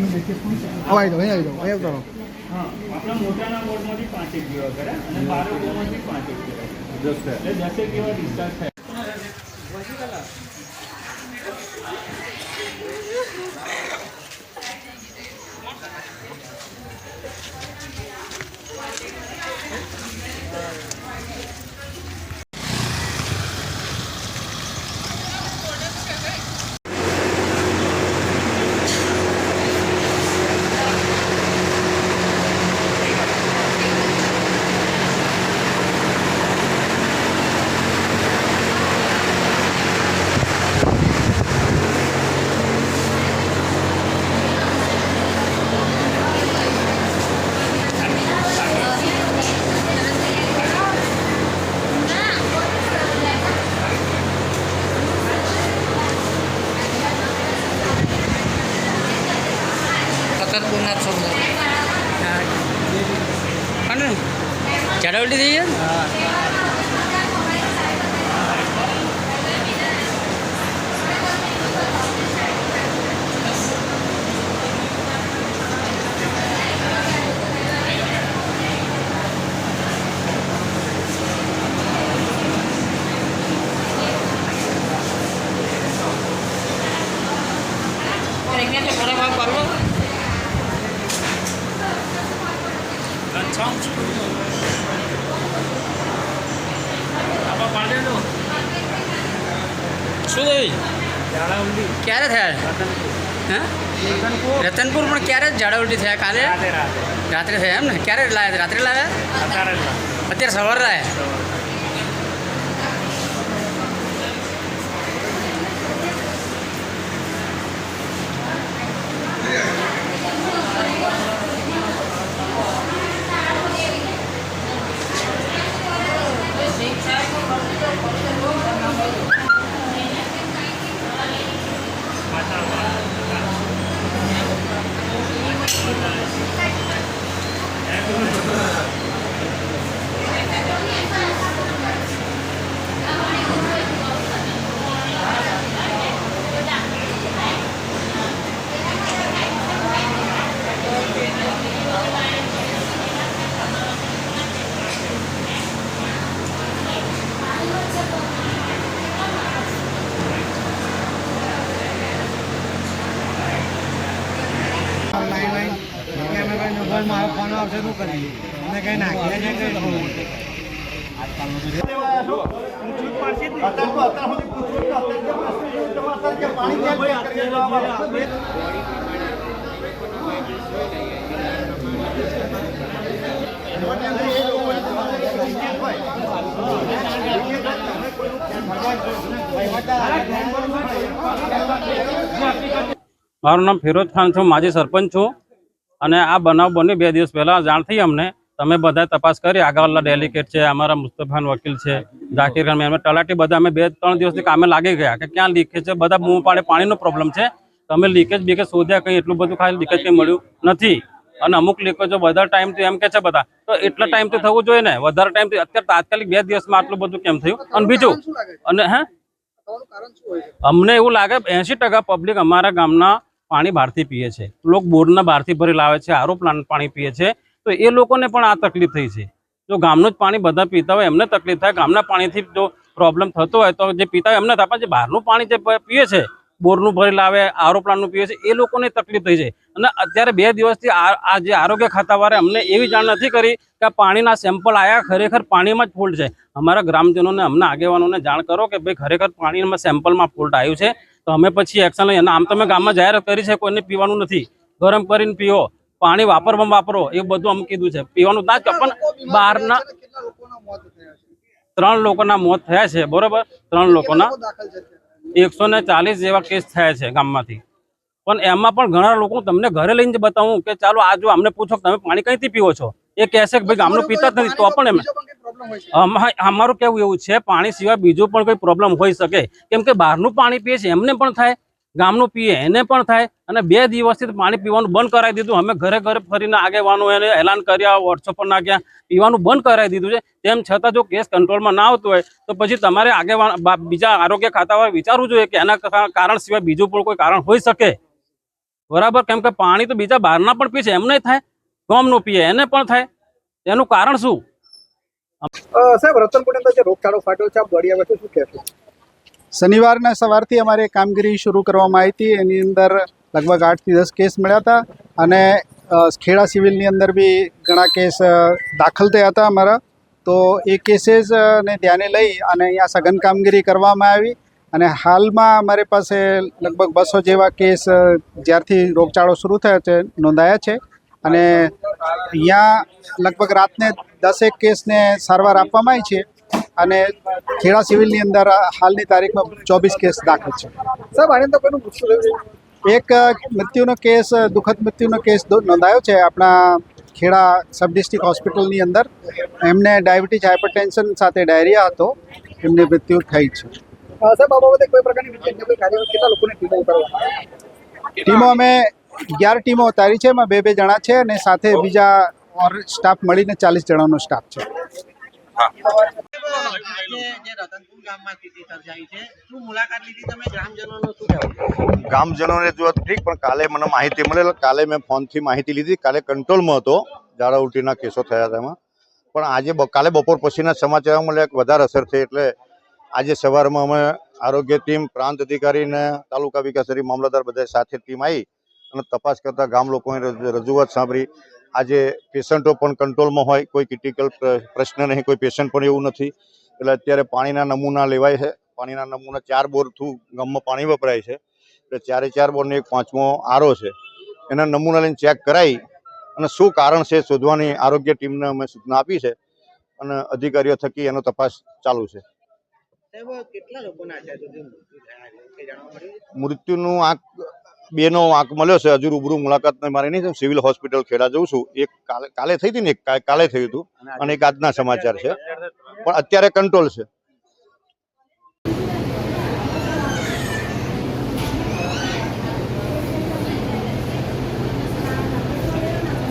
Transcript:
આવી જાઓ અહીં આવી જાઓ અહીં ઉતારો. આપણા મોટાના વોર્ડમાંથી પાંચેક જેવા કર્યા અને બાળકોમાંથી પાંચેક જેવા એટલે દસેક જેવા ડિસ્ચાર્જ થયા. સતતપુરના નથી. છો બધા અને ઉલટી થઈ જાય શું થયું? ક્યારે થયા? હા? રતનપુર. પણ ક્યારે ઉલટી થયા? કાલે? રાત્રે થયા એમ ને? ક્યારે લાવ્યા રાત્રે લાવ્યા અત્યારે સવારે લાવ્યા મારો ફોન આવશે, શું કરી અમે કઈ નાખીએ છે કઈ મારું નામ ફિરોજ ખાન છું, માજી સરપંચ છું. અને આ બનાવ બની બે દિવસ પહેલા જાણ થઈ અમને. તમે બધા તપાસ કરી. આગળના ડેલિકેટ છે અમારા મુસ્તફાન વકીલ છે ઝાકીર ખાન અમે તલાટી બધા અમે બે ત્રણ દિવસથી કામે લાગી ગયા કે ક્યાં લીકેજ છે? બધા બૂમ પાડે પાણીનો પ્રોબ્લેમ છે. તમે લીકેજ બીકેજ શોધ્યા કંઈ એટલું બધું ખાલી લીકેજ કંઈ મળ્યું નથી. અને અમુક લીકેજો વધારે ટાઈમથી એમ કે છે બધા. તો એટલા ટાઈમથી થવું જોઈએ ને? વધારે ટાઈમથી અત્યારે તાત્કાલિક બે દિવસમાં આટલું બધું કેમ થયું? અને બીજું અને હે? અમને એવું લાગે એસી ટકા પબ્લિક અમારા ગામના પાણી બહારથી પીએ છે. લોકો બોરના બહારથી ભરી લાવે છે આરો પ્લાન્ટ પાણી પીએ છે. તો એ લોકોને પણ આ તકલીફ થઈ છે. જો ગામનું જ પાણી બધા પીતા હોય, એમને તકલીફ થાય. ગામના પાણીથી જો પ્રોબ્લેમ થતો હોય, તો જે પીતા હોય એમને થાય. પણ જે બહારનું પાણી જે પીએ છે, બોરનું ભરી લાવે આરો પ્લાન્ટનું પીએ છે, એ લોકોને તકલીફ થઈ છે. અને અત્યારે બે દિવસથી આ જે આરોગ્ય ખાતાવાળે અમને એવી જાણ નથી કરી કે પાણીના સેમ્પલ આવ્યા ખરેખર પાણીમાં જ ફોલ્ટ છે. અમારા ગ્રામજનોને, અમને આગેવાનોને જાણ કરો કે ભાઈ, ખરેખર પાણીમાં સેમ્પલમાં ફોલ્ટ આવ્યું છે. તો અમે પછી એક્શન લઈએ. અને આમ તમે ગામમાં જાહેરાત કરી છે કોઈને પીવાનું નથી. ગરમ કરીને પીઓ. પાણી વાપરવામાં વાપરો. એ બધું અમે કીધું છે. પીવાનું ના પણ બહારના ત્રણ લોકોના મોત થયા છે બરોબર? ત્રણ લોકોના? એકસો ને ચાલીસ જેવા કેસ થયા છે ગામમાંથી. પણ એમાં પણ ઘણા લોકો તમને ઘરે લઈને બતાવું કે ચાલો આ જો અમને પૂછો તમે પાણી કઈથી પીવો છો? એ કહેશે કે ભાઈ ગામનું પીતા જ નથી તો પણ એમ અમારું કેવું એવું છે પાણી સિવાય બીજું પણ કોઈ પ્રોબ્લેમ હોઈ શકે. કેમ કે બહારનું પાણી પીએ છે એમને પણ થાય ગામનું પીએ એને પણ થાય અને બે દિવસથી પાણી પીવાનું બંધ કરાવી દીધું. અમે ઘરે ઘરે ફરીને આગેવાનો એને એલાન કર્યા વોટ્સઅપ પર નાખ્યા પીવાનું બંધ કરાવી દીધું છે. તેમ છતાં જો કેસ કંટ્રોલમાં ના આવતો હોય તો પછી તમારે આગેવાન બીજા આરોગ્ય ખાતાવાળા વિચારવું જોઈએ કે એના કારણ સિવાય બીજું પણ કોઈ કારણ હોઈ શકે. બરાબર? કેમ કે પાણી તો બીજા બહારના પણ પીશે એમ નહીં થાય. ગોમનું પીએ એને પણ થાય. એનું કારણ શું? સાહેબ રતનપુરની અંદર જે રોગચાળો ફાટ્યો છે આપ દોડી આવ્યા છો શું કહેશો? શનિવારના સવારથી અમારે કામગીરી શરૂ કરવામાં આવી હતી. એની અંદર લગભગ આઠથી દસ કેસ મળ્યા હતા અને ખેડા સિવિલની અંદર બી ઘણા કેસ દાખલ થયા હતા અમારા. તો એ કેસીસને ધ્યાને લઈ અને અહીંયા સઘન કામગીરી કરવામાં આવી અને હાલમાં અમારી પાસે લગભગ બસો જેવા કેસ જ્યારથી રોગચાળો શરૂ થયો છે નોંધાયા છે. અને અહીંયા લગભગ રાતને દસેક કેસને સારવાર આપવામાં આવી છે અને ખેડા સિવિલની અંદર હાલની તારીખમાં ચોવીસ કેસ દાખલ છે. સાહેબ આની તો કોઈનું એક મૃત્યુનો કેસ દુઃખદ મૃત્યુનો કેસ નોંધાયો છે આપણા ખેડા સબ ડિસ્ટ્રિક્ટ હોસ્પિટલની અંદર. એમને ડાયાબિટીસ હાઇપરટેન્શન સાથે ડાયરિયા હતો. એમની મૃત્યુ થઈ છે. સાહેબ આ બાબતે કોઈ પ્રકારની કેટલા લોકોની ટીમો ટીમો અમે અગિયાર ટીમો ઉતારી છે, એમાં બે બે જણા છે અને સાથે બીજા ઓર સ્ટાફ મળીને ચાલીસ જણાનો સ્ટાફ છે. તમે ગ્રામજનોનું જો ઠીક, પણ કાલે મને માહિતી મળેલ, કાલે મેં ફોનથી માહિતી લીધી, કાલે કંટ્રોલમાં હતો ઝાડા ઉલટીના કેસો થયા હતા એમાં. પણ આજે કાલે બપોર પછીના સમાચાર મળ્યા વધારે અસર થઈ એટલે આજે સવારમાં અમે આરોગ્ય ટીમ, પ્રાંત અધિકારી ને તાલુકા વિકાસ અધિકારી, મામલતદાર બધા સાથે ટીમ આવી અને તપાસ કરતા ગામ લોકોએ રજૂઆત સાંભળી. આજે પેશન્ટો પણ કંટ્રોલમાં હોય કોઈ ક્રિટિકલ પ્રશ્ન નહીં કોઈ પેશન્ટ પણ એવું નથી. એટલે અત્યારે પાણીના નમૂના લેવાય છે. પાણીના નમૂના ચાર બોર થ્રુ ગામમાં પાણી વપરાય છે. એટલે ચારે ચાર બોરને એક પાંચમો આરો છે. એના નમૂના લઈને ચેક કરાવી અને શું કારણ છે શોધવાની આરોગ્ય ટીમને અમે સૂચના આપી છે અને અધિકારીઓ થકી એનો તપાસ ચાલુ છે. લોકોના મૃત્યુનું આંક બેનો આંક મળ્યો છે હજુ રૂબરૂ મુલાકાત મારી નહીં સિવિલ હોસ્પિટલ ખેડા જઉં છું. એક કાલે થઈ હતી ને કાલે થયું હતું. અને એક આજના સમાચાર છે. પણ અત્યારે કંટ્રોલ છે.